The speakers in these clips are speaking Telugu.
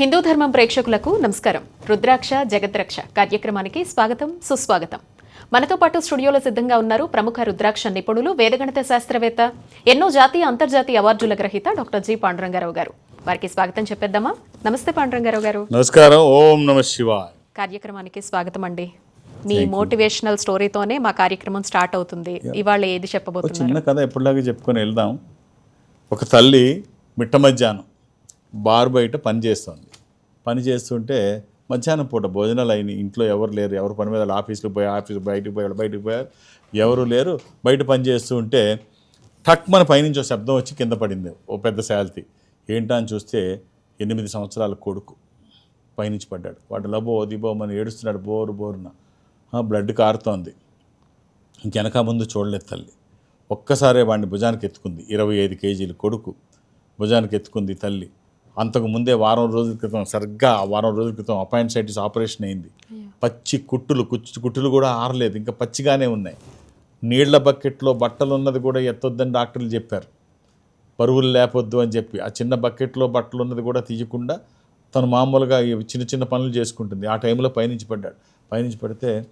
హిందూ ధర్మం ప్రేక్షకులకు నమస్కారం. రుద్రాక్ష జగద్రక్ష కార్యక్రమానికి స్వాగతం సుస్వాగతం. మనతో పాటు స్టూడియోలో సిద్ధంగా ఉన్నారు ప్రముఖ రుద్రాక్ష నిపుణులు వేదగణిత శాస్త్రవేత్త ఎన్నో జాతీయ అంతర్జాతీయ అవార్డుల గ్రహీత డాక్టర్ జి. పాండురంగారావు గారు. వారికి స్వాగతం చెప్పేద్దామా? నమస్తే పాండురంగారావు గారు. నమస్కారం. ఓం నమ శివాయ్. కార్యక్రమానికి స్వాగతం అండి. మీ మోటివేషనల్ స్టోరీతోనే మా కార్యక్రమం స్టార్ట్ అవుతుంది. ఇవాళ ఏది చెప్పబోతున్నారు? చిన్న కథ ఎప్పటిలాగా చెప్పుకొని వెళ్దాం. ఒక తల్లి మిట్ట మధ్యాహ్నం. బార్ బయట పని చేస్తుంది. పని చేస్తుంటే మధ్యాహ్నం పూట భోజనాలు అయినాయి. ఇంట్లో ఎవరు లేరు. ఎవరు పని మీద ఆఫీస్కి పోయి ఆఫీస్ బయటకు పోయారు బయటకు పోయారు. ఎవరు లేరు. బయట పని చేస్తూ ఉంటే టక్ మన పైనుంచి శబ్దం వచ్చి కింద పడింది. ఓ పెద్ద శాల్తీ. ఏంటా అని చూస్తే ఎనిమిది సంవత్సరాల కొడుకు పైనుంచి పడ్డాడు. వాడు లబో దిబో అని ఏడుస్తున్నాడు బోరు బోరున. బ్లడ్ కారుతోంది. ఇంకెనక ముందు చూడలేదు తల్లి. ఒక్కసారే వాడిని భుజానికి ఎత్తుకుంది. ఇరవై ఐదు కేజీలు కొడుకు భుజానికి ఎత్తుకుంది తల్లి. అంతకు ముందే వారం రోజుల క్రితం సరిగ్గా వారం రోజుల క్రితం అపాయింట్సైటిస్ ఆపరేషన్ అయింది. పచ్చి కుట్టులు కుచ్చు కుట్టులు కూడా ఆరలేదు. ఇంకా పచ్చిగానే ఉన్నాయి. నీళ్ళ బకెట్లో బట్టలు ఉన్నది కూడా ఎత్తొద్దని డాక్టర్లు చెప్పారు. పరువులు లేపొద్దు అని చెప్పి. ఆ చిన్న బకెట్లో బట్టలు ఉన్నది కూడా తీయకుండా తను మామూలుగా చిన్న చిన్న పనులు చేసుకుంటుంది. ఆ టైంలో పైనుంచి పడ్డాడు. పైనుంచి పడితే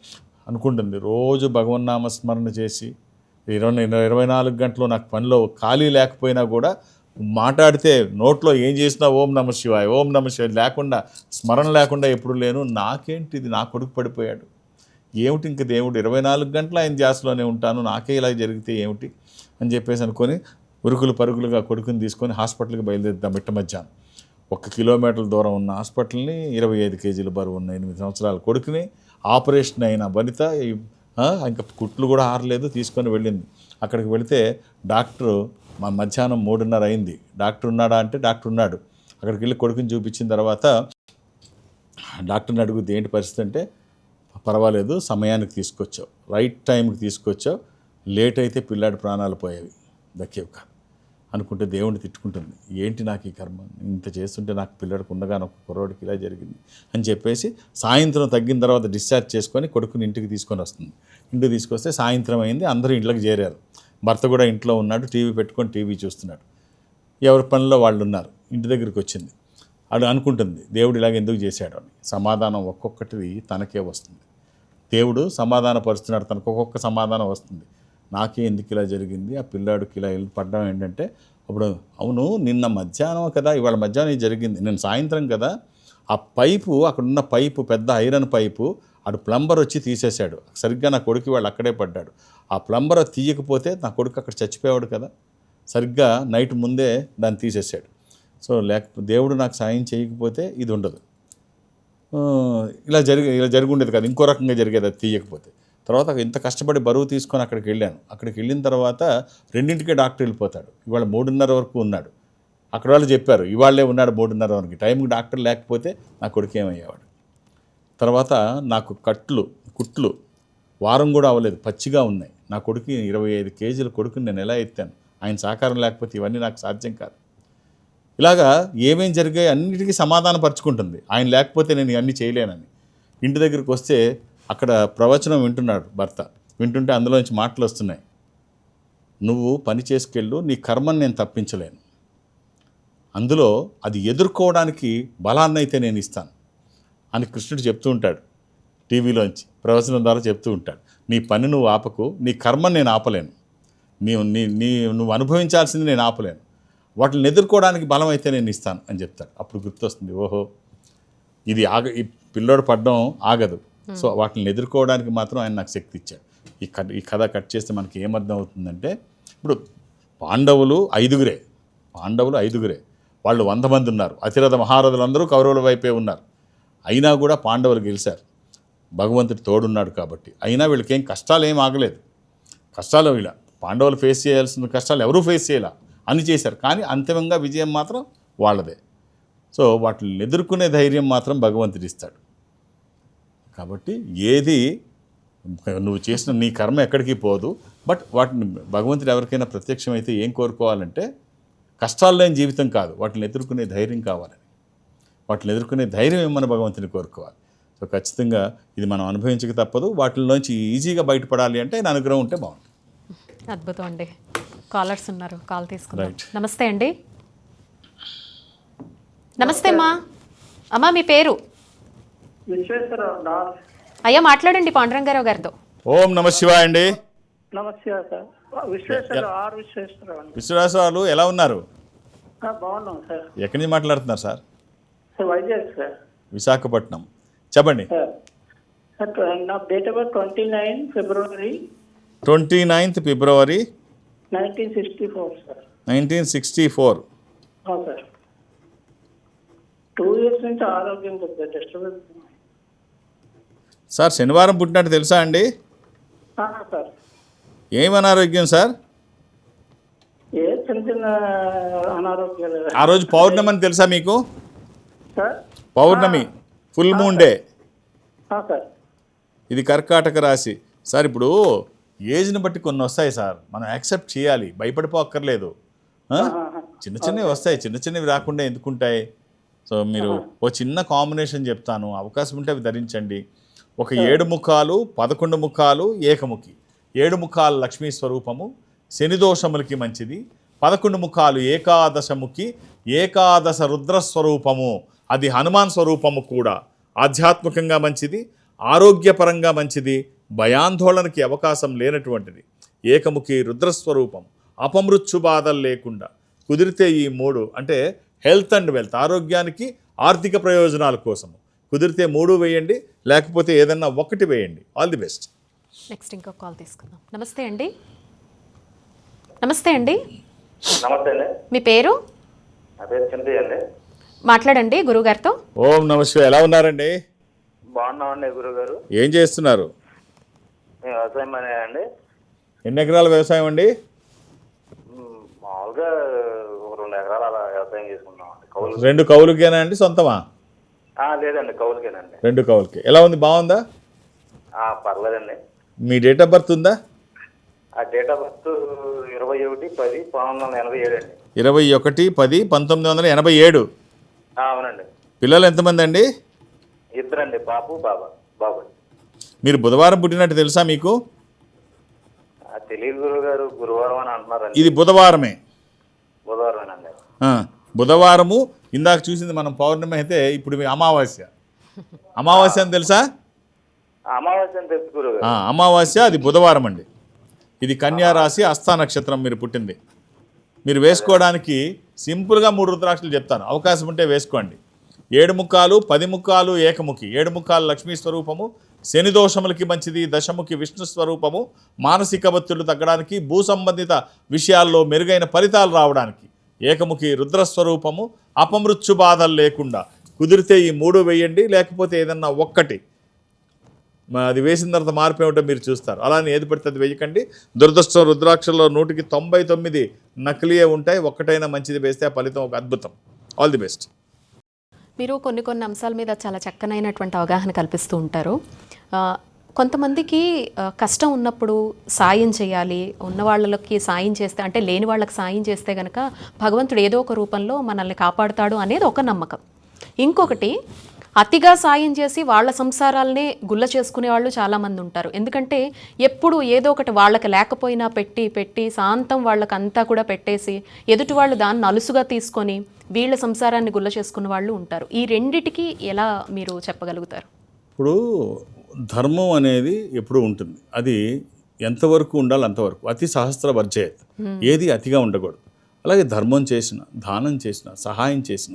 అనుకుంటుంది. రోజు భగవన్నామ స్మరణ చేసి ఇరవై ఇరవై నాలుగు గంటలు నాకు పనిలో ఖాళీ లేకపోయినా కూడా మాట్లాడితే నోట్లో ఏం చేసినా ఓం నమ శివాయ ఓం నమ శివాయ లేకుండా స్మరణ లేకుండా ఎప్పుడు లేను. నాకేంటి ఇది నా కొడుకు పడిపోయాడు. ఏమిటి ఇంక దేవుడు? ఇరవై నాలుగు గంటలు ఆయన ధ్యాసలోనే ఉంటాను. నాకే ఇలా జరిగితే ఏమిటి? అని చెప్పేసి అనుకొని ఉరుకులు పరుగులుగా కొడుకుని తీసుకొని హాస్పిటల్కి బయలుదేరుద్దాం మిట్ట మధ్యాహ్నం. ఒక కిలోమీటర్ల దూరం ఉన్న హాస్పిటల్ని ఇరవై ఐదు కేజీల బరువు ఉన్న ఎనిమిది సంవత్సరాల కొడుకుని ఆపరేషన్ అయిన వనిత ఇంకా కుట్లు కూడా ఆరలేదు తీసుకొని వెళ్ళింది. అక్కడికి వెళితే డాక్టరు మా మధ్యాహ్నం మూడున్నర అయింది. డాక్టర్ ఉన్నాడా అంటే డాక్టర్ ఉన్నాడు. అక్కడికి వెళ్ళి కొడుకుని చూపించిన తర్వాత డాక్టర్ని అడుగుద్ది ఏంటి పరిస్థితి అంటే పర్వాలేదు సమయానికి తీసుకొచ్చావు. రైట్ టైంకి తీసుకొచ్చావు. లేట్ అయితే పిల్లాడి ప్రాణాలు పోయేవి. దక్కేవి కాదు అనుకుంటే దేవుడిని తిట్టుకుంటుంది. ఏంటి నాకు ఈ కర్మ? ఇంత చేస్తుంటే నాకు పిల్లడికి ఉండగా ఒక కుర్రోడికి ఇలా జరిగింది అని చెప్పేసి సాయంత్రం తగ్గిన తర్వాత డిశ్చార్జ్ చేసుకొని కొడుకుని ఇంటికి తీసుకొని వస్తుంది. ఇంటికి తీసుకొస్తే సాయంత్రం అయింది. అందరూ ఇంట్లోకి చేరారు. భర్త కూడా ఇంట్లో ఉన్నాడు టీవీ పెట్టుకొని టీవీ చూస్తున్నాడు. ఎవరి పనిలో వాళ్ళు ఉన్నారు ఇంటి దగ్గరికి వచ్చింది. ఆడు అనుకుంటుంది దేవుడు ఇలాగ ఎందుకు చేశాడు? అని. సమాధానం ఒక్కొక్కటిది తనకే వస్తుంది. దేవుడు సమాధాన పరుస్తున్నాడు తనకు ఒక్కొక్క సమాధానం వస్తుంది. నాకే ఎందుకు ఇలా జరిగింది? ఆ పిల్లాడికి ఇలా వెళ్ళి పడ్డం ఏంటంటే అప్పుడు అవును నిన్న మధ్యాహ్నం కదా ఇవాళ మధ్యాహ్నం జరిగింది. నేను సాయంత్రం కదా ఆ పైపు అక్కడున్న పైపు పెద్ద ఐరన్ పైపు అటు ప్లంబర్ వచ్చి తీసేశాడు. సరిగ్గా నా కొడుకు వాళ్ళు అక్కడే పడ్డాడు. ఆ ప్లంబర్ తీయకపోతే నా కొడుకు అక్కడ చచ్చిపోయాడు కదా. సరిగ్గా నైట్ ముందే దాన్ని తీసేసాడు సో లేకపోతే దేవుడు నాకు సాయం చేయకపోతే ఇది ఉండదు. ఇలా జరిగి ఇలా జరిగి ఉండేది కదా. ఇంకో రకంగా జరిగేది అది తీయకపోతే. తర్వాత ఇంత కష్టపడి బరువు తీసుకొని అక్కడికి వెళ్ళాను. అక్కడికి వెళ్ళిన తర్వాత రెండింటికే డాక్టర్ వెళ్ళిపోతాడు. ఇవాళ మూడున్నర వరకు ఉన్నాడు. అక్కడ వాళ్ళు చెప్పారు ఇవాళే ఉన్నాడు మూడున్నర వరకు. టైంకి డాక్టర్ లేకపోతే నా కొడుకు ఏమయ్యేవాడు? తర్వాత నాకు కట్లు కుట్లు వారం కూడా అవ్వలేదు పచ్చిగా ఉన్నాయి. నా కొడుకు ఇరవై ఐదు కేజీల కొడుకుని నేను ఎలా ఎత్తాను? ఆయన సహకారం లేకపోతే ఇవన్నీ నాకు సాధ్యం కాదు. ఇలాగా ఏమేం జరిగాయి అన్నిటికీ సమాధానం పరుచుకుంటుంది. ఆయన లేకపోతే నేను ఇవన్నీ చేయలేనని. ఇంటి దగ్గరికి వస్తే అక్కడ ప్రవచనం వింటున్నాడు భర్త. వింటుంటే అందులోంచి మాటలు వస్తున్నాయి. నువ్వు పని చేసుకెళ్ళు నీ కర్మను నేను తప్పించలేను. అందులో అది ఎదుర్కోవడానికి బలాన్ని అయితే నేను ఇస్తాను. అని కృష్ణుడు చెప్తూ ఉంటాడు. టీవీలోంచి ప్రవచనం ద్వారా చెప్తూ ఉంటాడు. నీ పని నువ్వు ఆపకు నీ కర్మని నేను ఆపలేను. నీ నీ నీ నువ్వు అనుభవించాల్సింది నేను ఆపలేను. వాటిని ఎదుర్కోవడానికి బలం అయితే నేను ఇస్తాను అని చెప్తాడు. అప్పుడు గుర్తొస్తుంది ఓహో ఇది ఆగ ఈ పిల్లోడు పడ్డం ఆగదు. సో వాటిని ఎదుర్కోవడానికి మాత్రం ఆయన నాకు శక్తి ఇచ్చాడు. ఈ కథ ఈ కథ కట్ చేస్తే మనకి ఏమర్థం అవుతుందంటే ఇప్పుడు పాండవులు ఐదుగురే పాండవులు ఐదుగురే వాళ్ళు వంద మంది ఉన్నారు. అతిరథ మహారథులందరూ కౌరవుల వైపే ఉన్నారు. అయినా కూడా పాండవులు గెలిచారు. భగవంతుడు తోడున్నాడు కాబట్టి. అయినా వీళ్ళకేం కష్టాలు ఏం ఆగలేదు. కష్టాలు వీళ్ళ పాండవులు ఫేస్ చేయాల్సిన కష్టాలు ఎవరూ ఫేస్ చేయాల. అని చేశారు. కానీ అంతిమంగా విజయం మాత్రం వాళ్ళదే. సో వాటిని ఎదుర్కొనే ధైర్యం మాత్రం భగవంతుడు ఇస్తాడు. కాబట్టి ఏది నువ్వు చేసిన నీ కర్మ ఎక్కడికి పోదు. బట్ వాటిని భగవంతుడు ఎవరికైనా ప్రత్యక్షమైతే ఏం కోరుకోవాలంటే కష్టాలు లేని జీవితం కాదు. వాటిని ఎదుర్కొనే ధైర్యం కావాలని వాటిని ఎదుర్కొనే ధైర్యం ఏమని భగవంతుని కోరుకోవాలి. సో ఖచ్చితంగా ఇది మనం అనుభవించక తప్పదు. వాటిలోంచి ఈజీగా బయటపడాలి అంటే ఆయన అనుగ్రహం ఉంటే బాగుంటుంది. అద్భుతం అండి. కాలర్స్ ఉన్నారు. కాల్ తీసుకుందాం. Right. నమస్తే అండి. నమస్తే అమ్మా. అమ్మా మీ పేరు? అయ్యా మాట్లాడండి పాండురంగారావు గారితో. ఓం నమ శివాయ అండి. విశ్వేశ్వరరావు ఎలా ఉన్నారు? ఆ, బాగున్నాం సార్. ఎక్కడి నుంచి మాట్లాడుతున్నారు సార్? వైజాగ్ సార్ విశాఖపట్నం. చెప్పండి. నా date of twenty nine February twenty ninth February nineteen sixty four sir nineteen sixty four. Sir two years నుంచి ఆరోగ్యం కొద్దిగా డిస్టర్బెన్స్ ఉంది. సార్ శనివారం పుట్టినట్టు తెలుసా అండి? సార్ ఏం అనారోగ్యం సార్? ఏ చిన్న చిన్న అనారోగ్యాలు. ఆ రోజు పౌర్ణమి అని తెలుసా మీకు? సార్. పౌర్ణమి ఫుల్ మూన్ డే. సార్. ఇది కర్కాటక రాశి. సార్ ఇప్పుడు ఏజ్ని బట్టి కొన్ని వస్తాయి సార్. మనం యాక్సెప్ట్ చేయాలి. భయపడిపోక్కర్లేదు? చిన్న చిన్నవి వస్తాయి. చిన్న చిన్నవి రాకుండా ఎందుకుంటాయి? సో మీరు ఓ చిన్న కాంబినేషన్ చెప్తాను. అవకాశం ఉంటే అవి ధరించండి. ఒక ఏడు ముఖాలు పదకొండు ముఖాలు ఏకముఖి. ఏడు ముఖాలు లక్ష్మీ స్వరూపము. శని దోషములకి మంచిది. పదకొండు ముఖాలు ఏకాదశముఖి ఏకాదశ రుద్ర స్వరూపము. అది హనుమాన్ స్వరూపము కూడా. ఆధ్యాత్మికంగా మంచిది ఆరోగ్యపరంగా మంచిది భయాందోళనకి అవకాశం లేనటువంటిది. ఏకముఖి రుద్రస్వరూపం అపమృత్యు బాధలు లేకుండా. కుదిరితే ఈ మూడు అంటే హెల్త్ అండ్ వెల్త్ ఆరోగ్యానికి ఆర్థిక ప్రయోజనాల కోసము. కుదిరితే మూడు వేయండి లేకపోతే ఏదన్నా ఒకటి వేయండి. ఆల్ ది బెస్ట్ నెక్స్ట్ ఇంకో కాల్ తీసుకుందాం. నమస్తే అండి. నమస్తే అండి. నమస్తే అండి. మీ పేరు? అండి. మాట్లాడండి గురుగారితో. ఓం నమస్తే ఎలా ఉన్నారండి? బాగున్నామండి గురుగారు. ఏం చేస్తున్నారు? వ్యవసాయం అండి. ఎన్ని ఎకరాల వ్యవసాయం అండి? మ్, మామూలుగా ఒక రెండు ఎకరాలు అలా వ్యవసాయం చేసుకున్నామండి కౌలు. రెండు కౌలుకేనా అండి సొంతమా? ఆ, లేదండి కౌలుకేనండి. రెండు కౌలుకి. ఎలా ఉంది? బాగుందా? ఆ, పర్లేదండి. మీ డేట్ ఆఫ్ బర్త్ ఉందా? ఆ డేట్ ఆఫ్ బర్త్ ఇరవై ఒకటి పది పంతొమ్మిది వందల ఎనభై ఏడు అండి. ఇరవై ఒకటి పది పంతొమ్మిది వందల ఎనభై ఏడు. అవునండి. పిల్లలు ఎంతమంది అండి ఇద్దరండి బాబు బాబా బాబు. మీరు బుధవారం పుట్టినట్టు తెలుసా మీకు? గురువారం అని అంటున్నారండి. ఇది బుధవారమే. బుధవారమేనండి. బుధవారము ఇందాక చూసింది మనం పౌర్ణమి అయితే ఇప్పుడు అమావాస్య. అమావాస్య అని తెలుసా? అమావాస్య అని తెలుసు గురుగారు ఆ, అమావాస్య అది బుధవారం అండి ఇది కన్యా రాశి హస్తా నక్షత్రం మీరు పుట్టింది. మీరు వేసుకోవడానికి సింపుల్గా మూడు రుద్రాక్షలు చెప్తాను. అవకాశం ఉంటే వేసుకోండి. ఏడు ముక్కాలు పది ముక్కాలు ఏకముఖి. ఏడు ముక్కాలు లక్ష్మీ స్వరూపము శని దోషములకి మంచిది దశముఖి విష్ణు స్వరూపము మానసిక ఒత్తిళ్ళు తగ్గడానికి భూ సంబంధిత విషయాల్లో మెరుగైన ఫలితాలు రావడానికి. ఏకముఖి రుద్ర స్వరూపము అపమృత్యు బాధలు లేకుండా. కుదిరితే ఈ మూడు వేయండి లేకపోతే ఏదన్నా ఒక్కటి. అది వేసిన తర్వాత మార్పు ఏమిటో మీరు చూస్తారు. అలానే ఏది పడితే అది వేయకండి. దురదృష్టం రుద్రాక్షల్లో నూటికి తొంభై తొమ్మిది నకిలీయే ఉంటాయి. ఒక్కటైనా మంచిది వేస్తే ఆ ఫలితం ఒక అద్భుతం. ఆల్ ది బెస్ట్ మీరు కొన్ని కొన్ని అంశాల మీద చాలా చక్కనైనటువంటి అవగాహన కల్పిస్తూ ఉంటారు. కొంతమందికి కష్టం ఉన్నప్పుడు సాయం చేయాలి. ఉన్న వాళ్ళకి సాయం చేస్తే అంటే లేని వాళ్ళకి సాయం చేస్తే కనుక భగవంతుడు ఏదో ఒక రూపంలో మనల్ని కాపాడుతాడు అనేది ఒక నమ్మకం. ఇంకొకటి అతిగా సాయం చేసి వాళ్ళ సంసారాలనే గుల్ల చేసుకునే వాళ్ళు చాలామంది ఉంటారు. ఎందుకంటే ఎప్పుడు ఏదో ఒకటి వాళ్ళకి లేకపోయినా పెట్టి పెట్టి శాంతం వాళ్ళకి అంతా కూడా పెట్టేసి ఎదుటి వాళ్ళు దాన్ని అలుసుగా తీసుకొని వీళ్ళ సంసారాన్ని గుల్ల చేసుకున్న వాళ్ళు ఉంటారు. ఈ రెండిటికి ఎలా మీరు చెప్పగలుగుతారు? ఇప్పుడు ధర్మం అనేది ఎప్పుడు ఉంటుంది. అది ఎంతవరకు ఉండాలి అంతవరకు. అతి సహస్ర వర్జయత్ ఏది అతిగా ఉండకూడదు. అలాగే ధర్మం చేసిన దానం చేసిన సహాయం చేసిన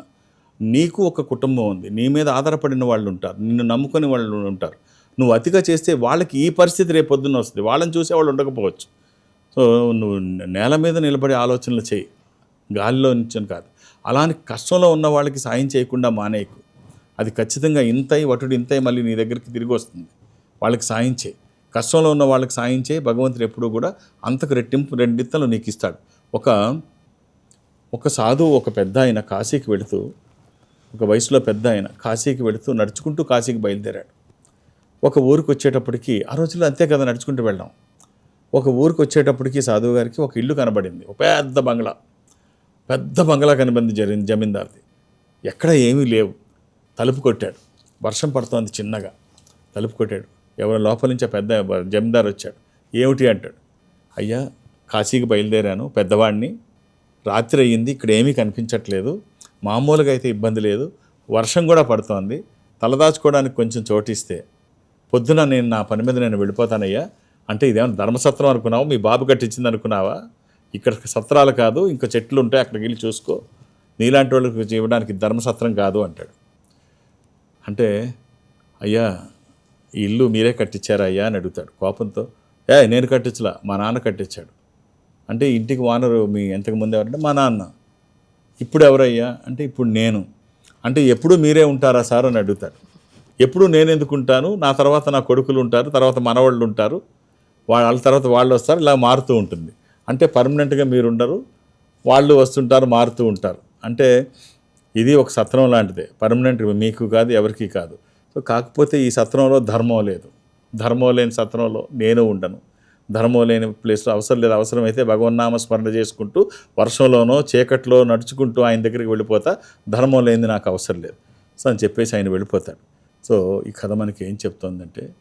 నీకు ఒక కుటుంబం ఉంది. నీ మీద ఆధారపడిన వాళ్ళు ఉంటారు. నిన్ను నమ్ముకునే వాళ్ళు ఉంటారు. నువ్వు అతిగా చేస్తే వాళ్ళకి ఈ పరిస్థితి రేపు పొద్దున్న వస్తుంది. వాళ్ళని చూసే వాళ్ళు ఉండకపోవచ్చు. సో నువ్వు నేల మీద నిలబడే ఆలోచనలు చేయి. గాలిలో నిల్చొని కాదు. అలానే కష్టంలో ఉన్న వాళ్ళకి సాయం చేయకుండా మానేయకు. అది ఖచ్చితంగా ఇంతై వటుడు ఇంతై మళ్ళీ నీ దగ్గరికి తిరిగి వస్తుంది. వాళ్ళకి సాయం చేయి. కష్టంలో ఉన్న వాళ్ళకి సాయం చేయి. భగవంతుడు ఎప్పుడూ కూడా అంతకు రెట్టింపు రెండింతలు నీకు ఇస్తాడు. ఒక ఒక సాధువు ఒక పెద్ద ఆయన కాశీకి వెళుతూ ఒక వయసులో పెద్ద ఆయన కాశీకి వెళుతూ నడుచుకుంటూ కాశీకి బయలుదేరాడు. ఒక ఊరికి వచ్చేటప్పటికి ఆ రోజుల్లో అంతే కదా నడుచుకుంటూ వెళ్ళాం. ఒక ఊరికి వచ్చేటప్పటికి సాధువు గారికి ఒక ఇల్లు కనబడింది. ఒక పెద్ద బంగ్లా. పెద్ద బంగ్లా కనబడింది జరిగింది జమీందార్ది. ఎక్కడ ఏమీ లేవు. తలుపు కొట్టాడు. వర్షం పడుతోంది చిన్నగా. తలుపు కొట్టాడు. ఎవరి లోపల నుంచి పెద్ద జమీందార్ వచ్చాడు. ఏమిటి అంటాడు. అయ్యా కాశీకి బయలుదేరాను. పెద్దవాడిని రాత్రి అయ్యింది. ఇక్కడ ఏమీ కనిపించట్లేదు. మామూలుగా అయితే ఇబ్బంది లేదు. వర్షం కూడా పడుతోంది. తలదాచుకోవడానికి కొంచెం చోటిస్తే పొద్దున నేను నా పని మీద నేను వెళ్ళిపోతానయ్యా. అంటే ఇదేమన్నా ధర్మసత్రం అనుకున్నావా? మీ బాబు కట్టించింది అనుకున్నావా? ఇక్కడ సత్రాలు కాదు ఇంకా చెట్లు ఉంటాయి అక్కడికి వెళ్ళి చూసుకో. నీలాంటి వాళ్ళకి ఇవ్వడానికి ధర్మసత్రం కాదు అంటాడు. అంటే అయ్యా ఈ ఇల్లు మీరే కట్టించారా అయ్యా అని అడుగుతాడు కోపంతో. ఏ నేను కట్టించలా మా నాన్న కట్టించాడు. అంటే ఇంటికి వానరు మీ ఎంతకు ముందు ఎవరంటే మా నాన్న. ఇప్పుడు ఎవరయ్యా అంటే ఇప్పుడు నేను. అంటే ఎప్పుడు మీరే ఉంటారా సార్ అని అడుగుతాడు. ఎప్పుడు నేను ఎందుకు ఉంటాను నా తర్వాత నా కొడుకులు ఉంటారు తర్వాత మనవాళ్ళు ఉంటారు వాళ్ళ తర్వాత వాళ్ళు వస్తారు ఇలా మారుతూ ఉంటుంది. అంటే పర్మనెంట్గా మీరు ఉండరు వాళ్ళు వస్తుంటారు మారుతూ ఉంటారు. అంటే ఇది ఒక సత్రం లాంటిదే. పర్మనెంట్ మీకు కాదు ఎవరికి కాదు. సో కాకపోతే ఈ సత్రంలో ధర్మం లేదు. ధర్మం లేని సత్రంలో నేను ఉండను. ధర్మం లేని ప్లేస్లో అవసరం లేదు అవసరమైతే భగవన్నామ స్మరణ చేసుకుంటూ వర్షంలోనో చీకట్లో నడుచుకుంటూ ఆయన దగ్గరికి వెళ్ళిపోతా ధర్మం లేనిది నాకు అవసరం లేదు. సో అని చెప్పేసి ఆయన వెళ్ళిపోతాడు. సో ఈ కథ మనకి ఏం చెప్తోందంటే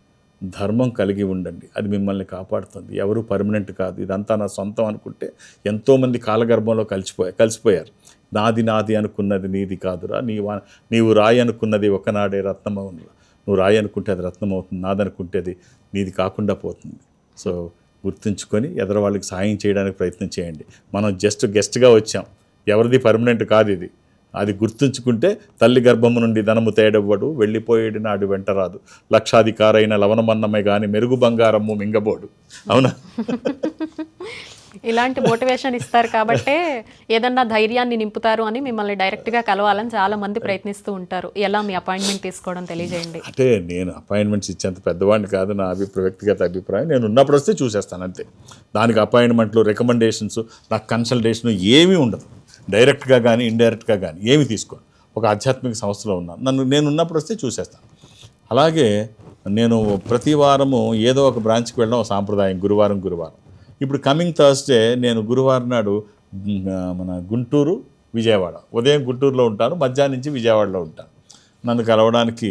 ధర్మం కలిగి ఉండండి అది మిమ్మల్ని కాపాడుతుంది. ఎవరు పర్మనెంట్ కాదు. ఇదంతా నా సొంతం అనుకుంటే ఎంతోమంది కాలగర్భంలో కలిసిపోయారు కలిసిపోయారు. నాది నాది అనుకున్నది నీది కాదురా. నీ వా- నీవు రాయి అనుకున్నది ఒకనాడే రత్నమవును. నువ్వు రాయి అనుకుంటే అది రత్నం అవుతుంది నాదనుకుంటే అది నీది కాకుండా పోతుంది. సో గుర్తుంచుకొని ఎదరు వాళ్ళకి సాయం చేయడానికి ప్రయత్నం చేయండి. మనం జస్ట్ గెస్ట్గా వచ్చాం. ఎవరిది పర్మనెంట్ కాదు ఇది. అది గుర్తుంచుకుంటే తల్లి గర్భము నుండి ధనము తేడవ్వడు వెళ్ళిపోయేడు నాడు వెంట రాదు. లక్షాధికారైన లవణమన్నమే కానీ మెరుగు బంగారము మింగబోడు. అవునా? ఇలాంటి మోటివేషన్ ఇస్తారు కాబట్టే ఏదన్నా ధైర్యాన్ని నింపుతారు అని మిమ్మల్ని డైరెక్ట్గా కలవాలని చాలా మంది ప్రయత్నిస్తూ ఉంటారు. ఎలా మీ అపాయింట్మెంట్ తీసుకోవడం తెలియజేయండి. అంటే నేను అపాయింట్మెంట్స్ ఇచ్చేంత పెద్దవాడిని కాదు నా అభిప్రాయ వ్యక్తిగత అభిప్రాయం నేను ఉన్నప్పుడు వస్తే చూసేస్తాను అంతే. దానికి అపాయింట్మెంట్లు రికమెండేషన్స్ నాకు కన్సల్టేషన్ ఏమీ ఉండదు. డైరెక్ట్గా కానీ ఇండైరెక్ట్గా కానీ ఏమి తీసుకోను. ఒక ఆధ్యాత్మిక సంస్థలో ఉన్నాను నన్ను నేను ఉన్నప్పుడు వస్తే చూసేస్తాను. అలాగే నేను ప్రతి వారము ఏదో ఒక బ్రాంచ్కి వెళ్ళడం ఒక సాంప్రదాయం గురువారం గురువారం. ఇప్పుడు కమింగ్ థర్స్డే నేను గురువారం నాడు మన గుంటూరు విజయవాడ. ఉదయం గుంటూరులో ఉంటాను మధ్యాహ్నం నుంచి విజయవాడలో ఉంటాను. నన్ను కలవడానికి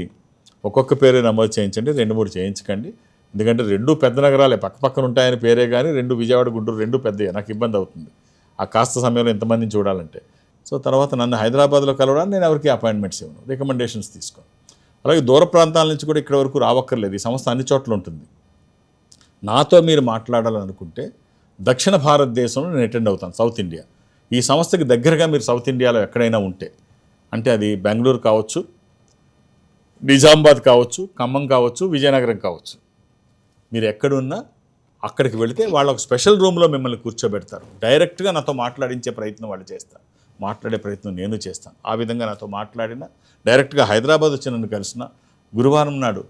ఒక్కొక్క పేరే నమోదు చేయించండి రెండు మూడు చేయించకండి. ఎందుకంటే రెండు పెద్ద నగరాలే పక్క పక్కన ఉంటాయని పేరే కానీ రెండు విజయవాడ గుంటూరు రెండు పెద్దయే నాకు ఇబ్బంది అవుతుంది. ఆ కాస్త సమయంలో ఎంతమందిని చూడాలంటే. సో తర్వాత నన్ను హైదరాబాద్లో కలవడానికి నేను ఎవరికి అపాయింట్మెంట్స్ ఇవ్వను రికమెండేషన్స్ తీసుకోను. అలాగే దూర ప్రాంతాల నుంచి కూడా ఇక్కడ వరకు రావక్కర్లేదు ఈ సంస్థ అన్ని చోట్ల ఉంటుంది. నాతో మీరు మాట్లాడాలనుకుంటే దక్షిణ భారతదేశంలో నేను అటెండ్ అవుతాను సౌత్ ఇండియా ఈ సంస్థకి దగ్గరగా మీరు సౌత్ ఇండియాలో ఎక్కడైనా ఉంటే అంటే అది బెంగళూరు కావచ్చు నిజామాబాద్ కావచ్చు ఖమ్మం కావచ్చు విజయనగరం కావచ్చు. మీరు ఎక్కడున్నా అక్కడికి వెళితే వాళ్ళు ఒక స్పెషల్ రూమ్లో మిమ్మల్ని కూర్చోబెడతారు. డైరెక్ట్గా నాతో మాట్లాడించే ప్రయత్నం వాళ్ళు చేస్తారు. మాట్లాడే ప్రయత్నం నేను చేస్తాను. ఆ విధంగా నాతో మాట్లాడిన డైరెక్ట్గా హైదరాబాద్ వచ్చి నన్ను కలిసిన గురువారం నాడు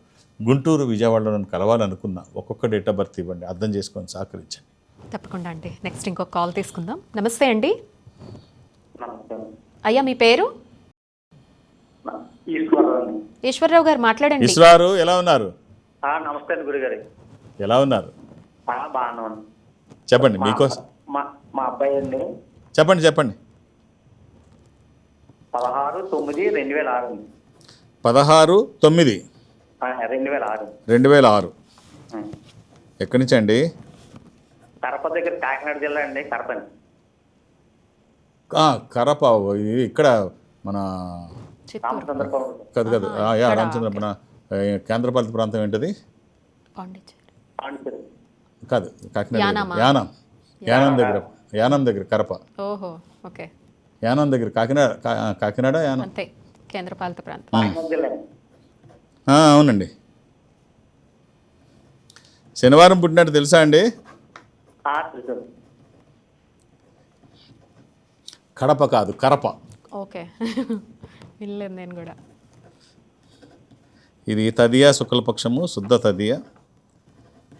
గుంటూరు విజయవాడలో నన్ను కలవాలనుకున్నా ఒక్కొక్క డేట్ ఆఫ్ బర్త్ ఇవ్వండి అర్థం చేసుకొని సహకరించండి. తప్పకుండా అండి. నెక్స్ట్ ఇంకొక కాల్ తీసుకుందాం. నమస్తే అండి. అయ్యా మీ పేరు? ఈశ్వరరావు ఈశ్వరరావు గారు మాట్లాడండి. ఇస్రారు ఎలా ఉన్నారు? నమస్తే అండి గురుగారు. ఎలా ఉన్నారు? చెప్పండి మా మీకోసం. మా మా అబ్బాయి అండి. చెప్పండి చెప్పండి. పదహారు తొమ్మిది రెండు వేల ఆరు. పదహారు తొమ్మిది రెండు వేల ఆరు రెండు వేల ఆరు. ఎక్కడి నుంచి అండి? కడప దగ్గర కాకినాడ జిల్లా అండి కరప ఇది ఇక్కడ మన కాదు కాదు. యా రామచంద్ర కేంద్రపాలిత ప్రాంతం ఏంటది? కాదు కాకినాడ. యానం. యానం దగ్గర. యానం దగ్గర కరప. ఓహో ఓకే. యానం దగ్గర కాకినాడ కాకినాడ యానం. కేంద్రపాలిత ప్రాంతం కాకినాడ జిల్లా అండి. ఆ, అవునండి. శనివారం పుట్టినట్టు తెలుసా అండి. కడప కాదు కరప. ఓకే. వినలేదు నేను కూడా. ఇది తదియ శుక్లపక్షము శుద్ధ తదియ.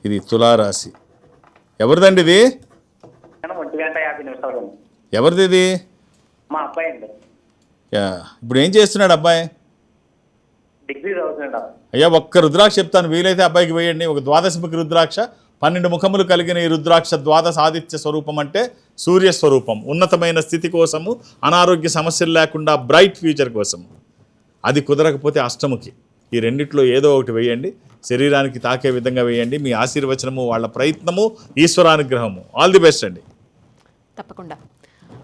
ఇది తులారాశి. ఎవరిదండి ఇది? ఎవరిది ఇది? మా అబ్బాయి అండి. యా, ఇప్పుడు ఏం చేస్తున్నాడు అబ్బాయి? అయ్యా ఒక్క రుద్రాక్ష చెప్తాను. వీలైతే అబ్బాయికి వేయండి. ఒక ద్వాదశముఖి రుద్రాక్ష పన్నెండు ముఖములు కలిగిన ఈ రుద్రాక్ష ద్వాదశ ఆదిత్య స్వరూపం అంటే సూర్య స్వరూపం. ఉన్నతమైన స్థితి కోసము అనారోగ్య సమస్యలు లేకుండా బ్రైట్ ఫ్యూచర్ కోసము. అది కుదరకపోతే అష్టముఖి. ఈ రెండిట్లో ఏదో ఒకటి వేయండి. శరీరానికి తాకే విధంగా వేయండి. మీ ఆశీర్వచనము వాళ్ళ ప్రయత్నము ఈశ్వరానుగ్రహము. ఆల్ ది బెస్ట్ అండి. తప్పకుండా.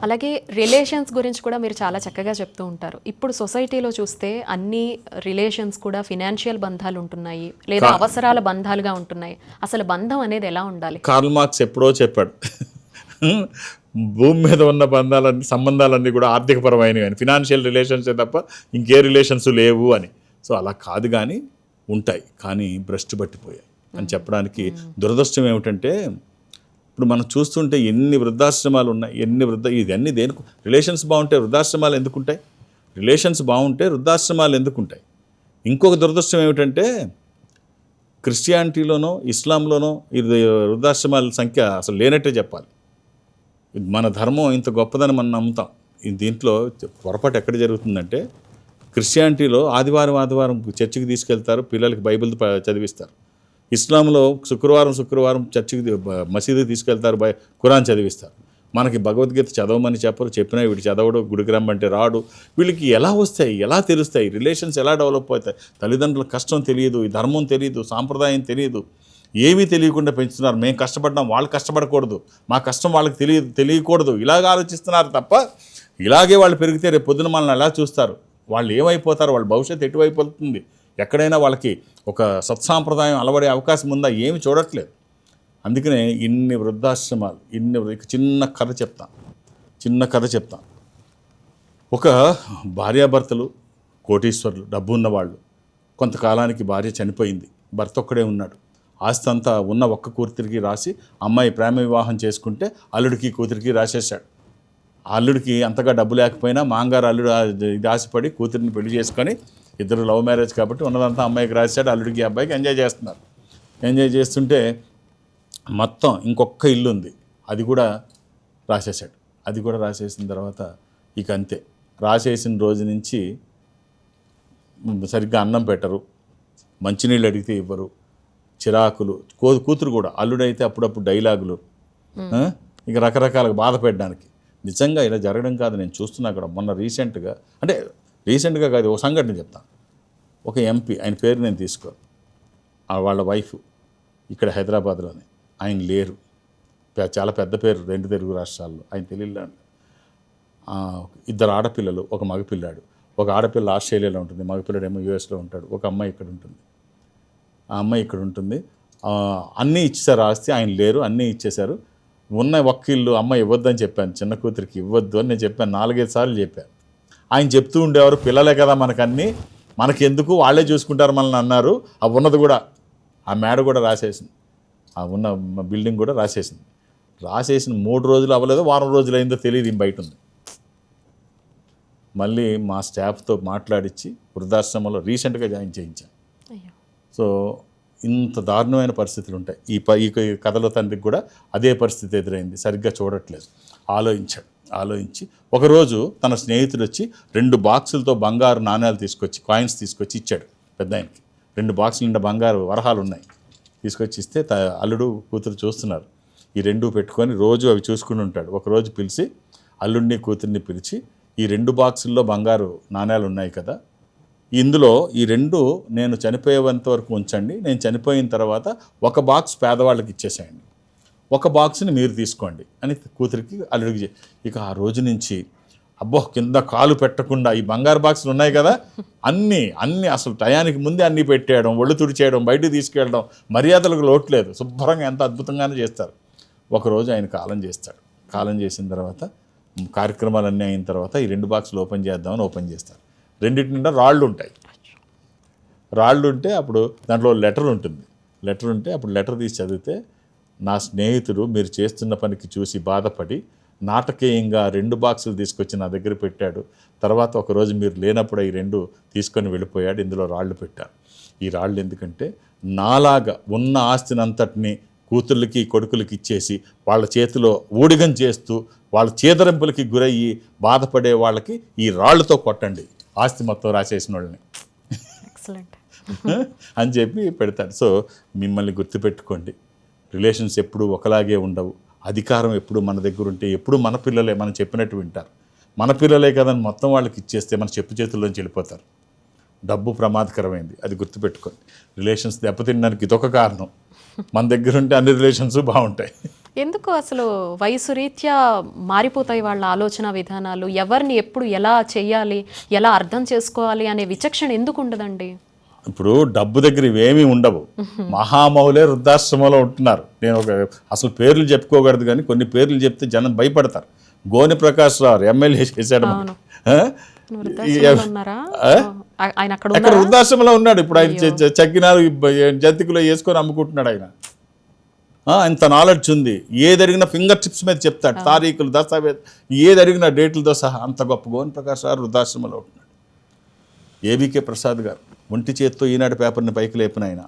అలాగే రిలేషన్స్ గురించి కూడా మీరు చాలా చక్కగా చెప్తూ ఉంటారు. ఇప్పుడు సొసైటీలో చూస్తే అన్ని రిలేషన్స్ కూడా ఫినాన్షియల్ బంధాలు ఉంటున్నాయి. లేదా అవసరాల బంధాలుగా ఉంటున్నాయి. అసలు బంధం అనేది ఎలా ఉండాలి? కార్ల్ మార్క్స్ ఎప్పుడో చెప్పాడు. భూమి మీద ఉన్న బంధాలన్నీ సంబంధాలన్నీ కూడా ఆర్థికపరమైనవి అని. ఫినాన్షియల్ రిలేషన్సే తప్ప ఇంకే రిలేషన్స్ లేవు అని. సో అలా కాదు కానీ ఉంటాయి. కానీ భ్రష్టు పట్టిపోయాయి అని చెప్పడానికి దురదృష్టం ఏమిటంటే ఇప్పుడు మనం చూస్తుంటే ఎన్ని వృద్ధాశ్రమాలు ఉన్నాయి ఎన్ని వృద్ధ ఇవన్నీ దేనికి రిలేషన్స్ బాగుంటే వృద్ధాశ్రమాలు ఎందుకు ఉంటాయి రిలేషన్స్ బాగుంటే వృద్ధాశ్రమాలు ఎందుకు ఉంటాయి ఇంకొక దురదృష్టం ఏమిటంటే క్రిస్టియానిటీలోనో ఇస్లాంలోనో ఇది వృద్ధాశ్రమాల సంఖ్య అసలు లేనట్టే చెప్పాలి. మన ధర్మం ఇంత గొప్పదని మనం నమ్ముతాం. దీంట్లో పొరపాటు ఎక్కడ జరుగుతుందంటే క్రిస్టియానిటీలో ఆదివారం ఆదివారం చర్చికి తీసుకెళ్తారు పిల్లలకి బైబిల్ చదివిస్తారు. ఇస్లాంలో శుక్రవారం శుక్రవారం చర్చికి మసీదు తీసుకెళ్తారు బై ఖురాన్ చదివిస్తారు. మనకి భగవద్గీత చదవమని చెప్పరు చెప్పినా వీడు చదవడు గుడికి రమ్మంటే రాడు. వీళ్ళకి ఎలా వస్తాయి ఎలా తెలుస్తాయి రిలేషన్స్ ఎలా డెవలప్ అవుతాయి? తల్లిదండ్రుల కష్టం తెలియదు ఈ ధర్మం తెలియదు సాంప్రదాయం తెలియదు. ఏమీ తెలియకుండా పెంచుతున్నారు. మేము కష్టపడ్డాం వాళ్ళు కష్టపడకూడదు. మా కష్టం వాళ్ళకి తెలియదు తెలియకూడదు. ఇలాగ ఆలోచిస్తున్నారు తప్ప ఇలాగే వాళ్ళు పెరిగితే రేపు పొద్దున మనల్ని ఎలా చూస్తారు? వాళ్ళు ఏమైపోతారు? వాళ్ళ భవిష్యత్తు ఎటువైపోతుంది ఎక్కడైనా వాళ్ళకి ఒక సత్సాంప్రదాయం అలవడే అవకాశం ఉందా ఏమి చూడట్లేదు. అందుకనే ఇన్ని వృద్ధాశ్రమాలు ఇన్ని చిన్న కథ చెప్తాను చిన్న కథ చెప్తాను ఒక భార్యాభర్తలు కోటీశ్వరులు డబ్బు ఉన్నవాళ్ళు కొంతకాలానికి భార్య చనిపోయింది. భర్త ఒక్కడే ఉన్నాడు. ఆస్తి అంతా ఉన్న ఒక్క కూతురికి రాసి అమ్మాయి ప్రేమ వివాహం చేసుకుంటే అల్లుడికి కూతురికి రాసేశాడు. అల్లుడికి అంతగా డబ్బు లేకపోయినా మాంగారు అల్లుడు ఇది ఆశపడి కూతురిని పెళ్ళి చేసుకొని ఇద్దరు లవ్ మ్యారేజ్ కాబట్టి ఉన్నదంతా అమ్మాయికి రాశాడు అల్లుడికి అబ్బాయికి ఎంజాయ్ చేస్తున్నారు. ఎంజాయ్ చేస్తుంటే మొత్తం ఇంకొక ఇల్లు ఉంది. అది కూడా రాసేసాడు అది కూడా రాసేసిన తర్వాత ఇక అంతే. రాసేసిన రోజు నుంచి సరిగ్గా అన్నం పెట్టరు మంచినీళ్ళు అడిగితే ఇవ్వరు చిరాకులు కూ కూతురు కూడా అల్లుడైతే అప్పుడప్పుడు డైలాగులు? ఇక రకరకాలుగా బాధ పెట్టడానికి. నిజంగా ఇలా జరగడం కాదు నేను చూస్తున్నా అక్కడ మొన్న రీసెంట్గా అంటే రీసెంట్గా కాదు ఒక సంఘటన చెప్తాను. ఒక ఎంపీ ఆయన పేరు నేను తీసుకో. వాళ్ళ వైఫ్ ఇక్కడ హైదరాబాద్లోనే. ఆయన లేరు. చాలా పెద్ద పేరు రెండు తెలుగు రాష్ట్రాల్లో. ఆయన తెలియదు ఇద్దరు ఆడపిల్లలు ఒక మగపిల్లాడు. ఒక ఆడపిల్ల ఆస్ట్రేలియాలో ఉంటుంది మగపిల్లడేమో ఏమో యూఎస్లో ఉంటాడు. ఒక అమ్మాయి ఇక్కడ ఉంటుంది. ఆ అమ్మాయి ఇక్కడ ఉంటుంది. అన్నీ ఇచ్చేసారు ఆస్తి ఆయన లేరు అన్నీ ఇచ్చేశారు ఉన్న ఒక్క ఇల్లు అమ్మాయి ఇవ్వద్దని చెప్పాను చిన్న కూతురికి ఇవ్వద్దు అని నేను చెప్పాను నాలుగైదు సార్లు చెప్పాను. ఆయన చెప్తూ ఉండేవారు పిల్లలే కదా మనకన్నీ. మనకెందుకు? వాళ్ళే చూసుకుంటారు మనల్ని అన్నారు. ఆ ఉన్నది కూడా ఆ మేడ కూడా రాసేసింది. ఆ ఉన్న బిల్డింగ్ కూడా రాసేసింది. రాసేసిన మూడు రోజులు అవ్వలేదు వారం రోజులు అయిందో తెలియదు ఈమె బయట ఉంది. మళ్ళీ మా స్టాఫ్తో మాట్లాడించి వృద్ధాశ్రమంలో రీసెంట్గా జాయిన్ చేయించాను. సో ఇంత దారుణమైన పరిస్థితులు ఉంటాయి. ఈ ప ఈ కథలో తండ్రికి కూడా అదే పరిస్థితి ఎదురైంది. సరిగ్గా చూడట్లేదు. ఆలోచించాడు. ఆలోచించి ఒకరోజు తన స్నేహితుడు వచ్చి రెండు బాక్సులతో బంగారు నాణ్యాలు తీసుకొచ్చి కాయిన్స్ తీసుకొచ్చి ఇచ్చాడు పెద్ద ఆయనకి. రెండు బాక్సులు నిండా బంగారు వరహాలు ఉన్నాయి. తీసుకొచ్చి ఇస్తే త అల్లుడు కూతురు చూస్తున్నారు. ఈ రెండు పెట్టుకొని రోజు అవి చూసుకుని ఉంటాడు. ఒకరోజు పిలిచి అల్లుడిని కూతుర్ని పిలిచి ఈ రెండు బాక్సుల్లో బంగారు నాణ్యాలు ఉన్నాయి కదా ఇందులో ఈ రెండు నేను చనిపోయేంత వరకు ఉంచండి నేను చనిపోయిన తర్వాత ఒక బాక్స్ పేదవాళ్ళకి ఇచ్చేసేయండి. ఒక బాక్స్ని మీరు తీసుకోండి అని కూతురికి అల్లుడికి ఇక ఆ రోజు నుంచి అబ్బో కింద కాలు పెట్టకుండా ఈ బంగారు బాక్సులు ఉన్నాయి కదా అన్నీ అన్నీ అసలు టయానికి ముందే అన్నీ పెట్టేయడం ఒళ్ళు తుడిచేయడం బయటకు తీసుకెళ్ళడం మర్యాదలకు లోట్లేదు శుభ్రంగా ఎంత అద్భుతంగానే చేస్తారు. ఒకరోజు ఆయన కాలం చేస్తాడు. కాలం చేసిన తర్వాత కార్యక్రమాలన్నీ అయిన తర్వాత ఈ రెండు బాక్సులు ఓపెన్ చేద్దామని ఓపెన్ చేస్తారు. రెండింటి నిండా రాళ్ళు ఉంటాయి. రాళ్ళు ఉంటే అప్పుడు దాంట్లో లెటర్ ఉంటుంది. లెటర్ ఉంటే అప్పుడు లెటర్ తీసి చదివితే నా స్నేహితుడు మీరు చేస్తున్న పనికి చూసి బాధపడి నాటకీయంగా రెండు బాక్సులు తీసుకొచ్చి నా దగ్గర పెట్టాడు. తర్వాత ఒకరోజు మీరు లేనప్పుడు ఈ రెండు తీసుకొని వెళ్ళిపోయాడు. ఇందులో రాళ్ళు పెట్టాను ఈ రాళ్ళు ఎందుకంటే నాలాగా ఉన్న ఆస్తిని అంతటిని కూతుర్లకి కొడుకులకి ఇచ్చేసి వాళ్ళ చేతిలో ఊడిగం చేస్తూ వాళ్ళ చేదరింపులకి గురయ్యి బాధపడే వాళ్ళకి ఈ రాళ్ళతో కొట్టండి. ఆస్తి మొత్తం రాసేసిన వాళ్ళని. అని చెప్పి పెడతాడు. సో మిమ్మల్ని గుర్తుపెట్టుకోండి. రిలేషన్స్ ఎప్పుడు ఒకలాగే ఉండవు. అధికారం ఎప్పుడు మన దగ్గర ఉంటే ఎప్పుడు మన పిల్లలే మనం చెప్పినట్టు వింటారు. మన పిల్లలే కదని మొత్తం వాళ్ళకి ఇచ్చేస్తే మన చెప్పు చేతుల్లోంచి వెళ్ళిపోతారు. డబ్బు ప్రమాదకరమైంది. అది గుర్తుపెట్టుకోండి. రిలేషన్స్ దెబ్బతినడానికి ఇదొక కారణం. మన దగ్గర ఉంటే అన్ని రిలేషన్స్ బాగుంటాయి. ఎందుకు అసలు వయసు రీత్యా మారిపోతాయి వాళ్ళ ఆలోచన విధానాలు? ఎవరిని ఎప్పుడు ఎలా చేయాలి ఎలా అర్థం చేసుకోవాలి? అనే విచక్షణ ఎందుకు ఉండదండి? ఇప్పుడు డబ్బు దగ్గర ఇవేమీ ఉండవు. మహామౌలే వృద్ధాశ్రమంలో ఉంటున్నారు. నేను ఒక అసలు పేర్లు చెప్పుకోకూడదు కానీ కొన్ని పేర్లు చెప్తే జనం భయపడతారు. గోని ప్రకాష్ రావు ఎమ్మెల్యే చేశాడు అక్కడ వృద్ధాశ్రమంలో ఉన్నాడు. ఇప్పుడు ఆయన చ- చ- చక్కినారు జంతికలో వేసుకొని అమ్ముకుంటున్నాడు ఆయన. ఇంత నాలెడ్జ్ ఉంది. ఏది అడిగినా ఫింగర్ టిప్స్ మీద చెప్తాడు. తారీఖులు దస్తావేజ్ ఏది అడిగినా డేట్లతో సహా అంత గొప్ప గోన్ ప్రకాష్ గారు వృద్ధాశ్రమంలో ఉంటున్నాడు. ఏబీకే ప్రసాద్ గారు. ఒంటి చేత్తో ఈనాడు పేపర్ని పైకి లేపిన ఆయన.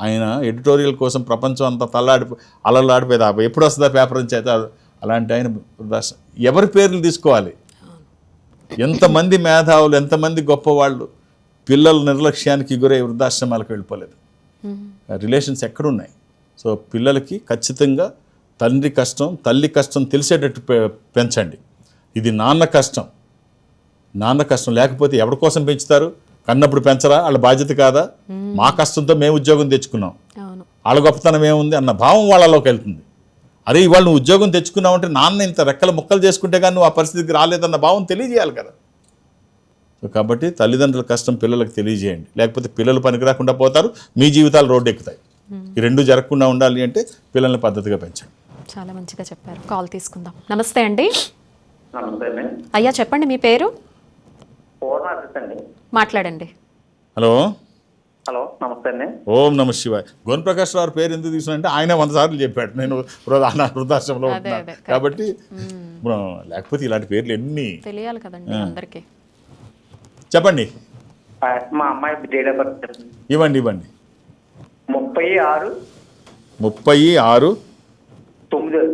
ఆయన ఎడిటోరియల్ కోసం ప్రపంచం అంతా తల్లాడి అలలాడిపోయేది ఆ ఎప్పుడు వస్తుందా పేపర్ అని చేత అలాంటి ఆయన ఎవరి పేర్లు తీసుకోవాలి? ఎంతమంది మేధావులు ఎంతమంది గొప్పవాళ్ళు పిల్లల నిర్లక్ష్యానికి గురై వృద్ధాశ్రమాలకు వెళ్ళిపోలేదు. రిలేషన్స్ ఎక్కడున్నాయి? సో పిల్లలకి ఖచ్చితంగా తండ్రి కష్టం తల్లి కష్టం తెలిసేటట్టు పె- పెంచండి. ఇది నాన్న కష్టం. నాన్న కష్టం లేకపోతే ఎవరి కోసం పెంచుతారు? కన్నప్పుడు పెంచరా వాళ్ళ బాధ్యత కాదా? మా కష్టంతో మేము ఉద్యోగం తెచ్చుకున్నాం. అవును. వాళ్ళ గొప్పతనం ఏముంది అన్న భావం వాళ్ళలోకి వెళ్తుంది. అరే ఇవాళ నువ్వు ఉద్యోగం తెచ్చుకున్నావు అంటే నాన్న ఇంత రెక్కల ముక్కలు చేసుకుంటే కానీ నువ్వు ఆ పరిస్థితికి రాలేదన్న భావం తెలియజేయాలి కదా. సో కాబట్టి తల్లిదండ్రుల కష్టం పిల్లలకు తెలియజేయండి. లేకపోతే పిల్లలు పనికి రాకుండా పోతారు మీ జీవితాలు రోడ్డు ఎక్కుతాయి. ఈ రెండు జరగకుండా ఉండాలి అంటే పిల్లల్ని పద్ధతిగా పెంచండి. చాలా మంచిగా చెప్పారు. కాల్ తీసుకుందాం. నమస్తే అండి. అయ్యా చెప్పండి మీ పేరు? మాట్లాడండి. హలో. హలో నమస్తే అండి. ఓం నమ శివాయ్. గోన్ ప్రకాష్ రావు పేరు ఎందుకు తీసుకున్నా ఆయన వంద సార్లు చెప్పాడు. నేను నా వృద్ధాశ్రమంలో ఉంటున్నాను. కాబట్టి లేకపోతే ఇలాంటి పేర్లు ఎన్ని తెలియాలి కదండి అందరికీ. చెప్పండి. మా అమ్మాయి డేట్ ఆఫ్ బర్త్. ఇవ్వండి ఇవ్వండి. ముప్పై ఆరు ముప్పై ఆరు తొమ్మిది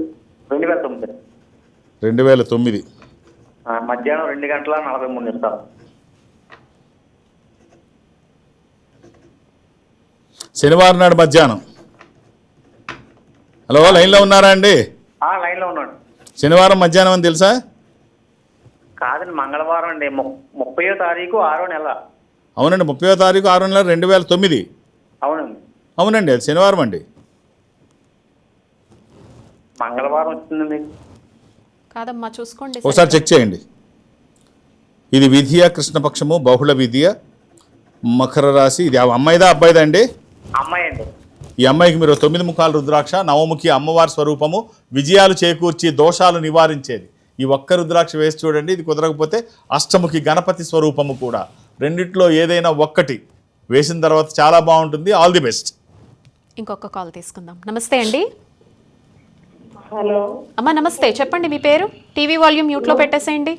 రెండు వేల తొమ్మిది. రెండు వేల తొమ్మిది. ఆ, మధ్యాహ్నం రెండు గంటల నలభై మూడు నిమిషాలు. శనివారం నాడు మధ్యాహ్నం. హలో లైన్లో ఉన్నారా అండి? ఆ లైన్లో ఉన్నాడు. శనివారం మధ్యాహ్నం అని తెలుసా? కాదండి మంగళవారం అండి. ముప్పయో తారీఖు ఆరో నెల. అవునండి ముప్పై తారీఖు ఆరు నెల రెండు వేల తొమ్మిది. అవునండి. అవునండి అది శనివారం అండి. మంగళవారం వచ్చిందండి కాదమ్మా చూసుకోండి ఒకసారి చెక్ చేయండి. ఇది విధియ కృష్ణపక్షము బహుళ విధియ మకర రాశి ఇది అమ్మాయిదా అబ్బాయిదా అండి? అమ్మాయి అండి. ఈ అమ్మాయికి మీరు తొమ్మిది ముఖాల రుద్రాక్ష నవముఖి అమ్మవారి స్వరూపము విజయాలు చేకూర్చి దోషాలు నివారించేది. ఈ ఒక్క రుద్రాక్ష వేసి చూడండి ఇది కుదరకపోతే అష్టముఖి గణపతి స్వరూపము కూడా. రెండిట్లో ఏదైనా ఒక్కటి వేసిన తర్వాత చాలా బాగుంటుంది. ఆల్ ది బెస్ట్ ఇంకొక కాల్ తీసుకుందాం. నమస్తే అండి. హలో. అమ్మా నమస్తే. చెప్పండి మీ పేరు? టీవీ వాల్యూమ్ మ్యూట్లో పెట్టేసేయండి.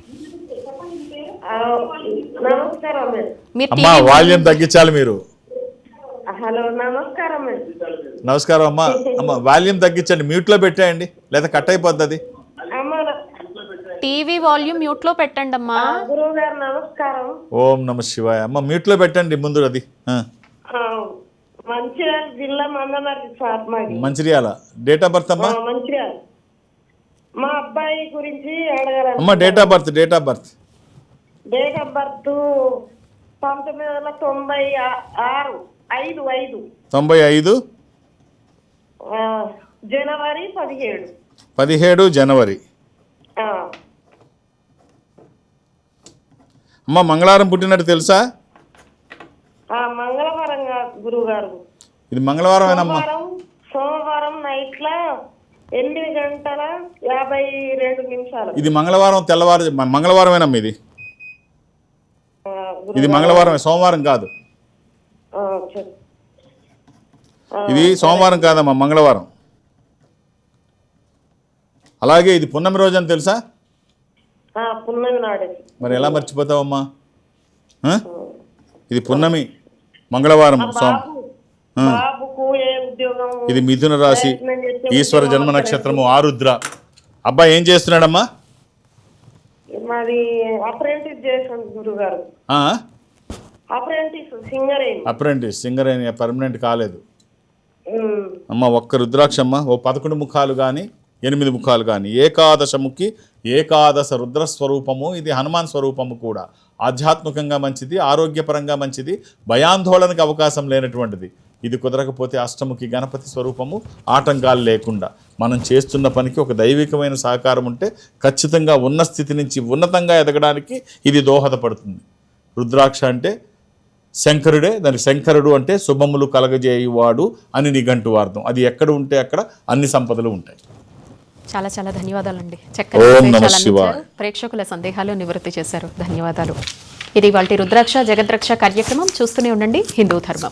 నమస్కారం మీరు అమ్మా వాల్యూమ్ తగ్గించాలి మీరు. హలో నమస్కారం అమ్మా. అమ్మ వాల్యూమ్ తగ్గించండి. మ్యూట్లో పెట్టేయండి. లేదా కట్ అయిపోద్ది అది. అమ్మ టీవీ వాల్యూమ్ మ్యూట్లో పెట్టండి అమ్మా. గురువు గారు నమస్కారం. ఓం నమ శివాయ. అమ్మ మ్యూట్లో పెట్టండి ముందు అది. మంచిర్యాల జిల్లా మందమర్రి సార్ మాది. మంచిర్యాల. డేట్ ఆఫ్ బర్త్ అమ్మా? మంచిర్యాల. మా అబ్బాయి గురించి అమ్మ date of birth date of birth. Date of birth పంతొమ్మిది వందల తొంభై ఆరు. ఐదు ఐదు. తొంభై ఐదు? జనవరి పదిహేడు. పదిహేడు జనవరి. అమ్మ మంగళవారం పుట్టినట్టు తెలుసా? మంగళవారం గురువు గారు ఇది మంగళవారమేనమ్మా. సోమవారం సోమవారం నైట్ లా ఎనిమిది గంటల యాభై రెండు నిమిషాలు. ఇది మంగళవారం తెల్లవారు మంగళవారమేనమ్మా ఇది. ఇది మంగళవారమే సోమవారం కాదు. ఇది సోమవారం కాదమ్మా మంగళవారం. అలాగే ఇది పున్నమి రోజు అని తెలుసా మరి ఎలా మర్చిపోతావమ్మా? ఇది పున్నమి మంగళవారం సోమ బాబు బాబుకు ఏ ఉద్యోగం? ఇది మిథున రాశి ఈశ్వర జన్మ నక్షత్రము ఆరుద్ర. అబ్బాయి ఏం చేస్తున్నాడమ్మా? మాది అప్రెంటిస్ చేసాను గురుగారు. ఆ? అప్రెంటిస్ సింగర్ అయిన పర్మనెంట్ కాలేదు. అమ్మ ఒక్క రుద్రాక్షమ్మ ఓ పదకొండు ముఖాలు కానీ ఎనిమిది ముఖాలు కానీ ఏకాదశముఖి ఏకాదశ రుద్ర స్వరూపము ఇది హనుమాన్ స్వరూపము కూడా. ఆధ్యాత్మికంగా మంచిది ఆరోగ్యపరంగా మంచిది భయాందోళనకు అవకాశం లేనటువంటిది. ఇది కుదరకపోతే అష్టముఖి గణపతి స్వరూపము ఆటంకాలు లేకుండా. మనం చేస్తున్న పనికి ఒక దైవికమైన సహకారం ఉంటే ఖచ్చితంగా ఉన్న స్థితి నుంచి ఉన్నతంగా ఎదగడానికి ఇది దోహదపడుతుంది. రుద్రాక్ష అంటే శంకరుడే దానికి శంకరుడు అంటే శుభములు కలగజేయువాడు అని నిఘంటువార్థం అది ఎక్కడ ఉంటే అక్కడ అన్ని సంపదలు ఉంటాయి. చాలా చాలా ధన్యవాదాలండి. అందించారు. ప్రేక్షకుల సందేహాలు నివృత్తి చేశారు. ధన్యవాదాలు. ఇది వాళ్ళ రుద్రాక్ష జగద్రక్ష కార్యక్రమం. చూస్తూనే ఉండండి. హిందూ ధర్మం.